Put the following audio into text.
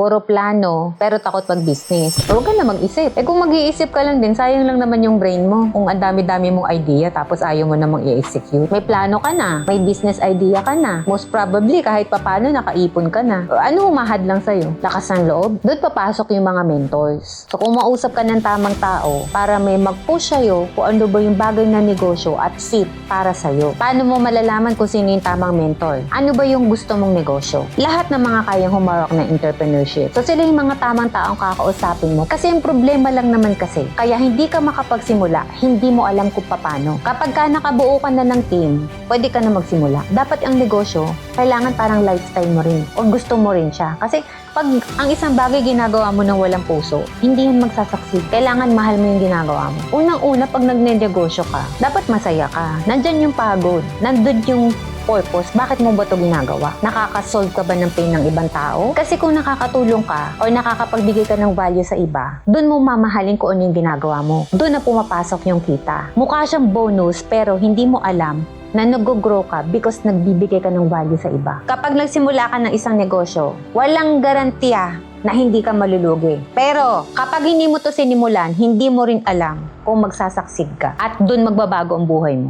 puro plano, pero takot mag-business. Huwag ka na mag-isip. Eh kung mag-iisip ka lang din, sayang lang naman yung brain mo. Kung ang dami-dami mong idea, tapos ayaw mo namang i-execute. May plano ka na, may business idea ka na. Most probably, kahit papano, nakaipon ka na. Ano humahad lang sa'yo? Lakas ng loob? Doon papasok yung mga mentors. So kung mausap ka ng tamang tao, para may mag-push sa'yo kung ano ba yung bagay na negosyo at fit para sa'yo. Paano mo malalaman kung sino yung tamang mentor? Ano ba yung gusto mong negosyo? Lahat ng mga kayang humarok ng entrepreneurship. So sila yung mga tamang taong kakausapin mo. Kasi yung problema lang naman kasi, kaya hindi ka makapagsimula, hindi mo alam kung paano. Kapag ka nakabuo ka na ng team, pwede ka na magsimula. Dapat ang negosyo, kailangan parang lifestyle mo rin o gusto mo rin siya. Kasi pag ang isang bagay ginagawa mo ng walang puso, hindi yan magsasucceed. Kailangan mahal mo yung ginagawa mo. Unang-una, pag nagnenegosyo ka, dapat masaya ka. Nandyan yung pagod. Nandun yung purpose. Bakit mo ba ito ginagawa? Nakakasolve ka ba ng pain ng ibang tao? Kasi kung nakakatulong ka or nakakapagbigay ka ng value sa iba, doon mo mamahalin kung ano yung ginagawa mo. Doon na pumapasok yung kita. Mukha siyang bonus pero hindi mo alam na nag-grow ka because nagbibigay ka ng value sa iba. Kapag nagsimula ka ng isang negosyo, walang garantiya na hindi ka malulugi. Pero kapag hindi mo to sinimulan, hindi mo rin alam kung magsasaksid ka at doon magbabago ang buhay mo.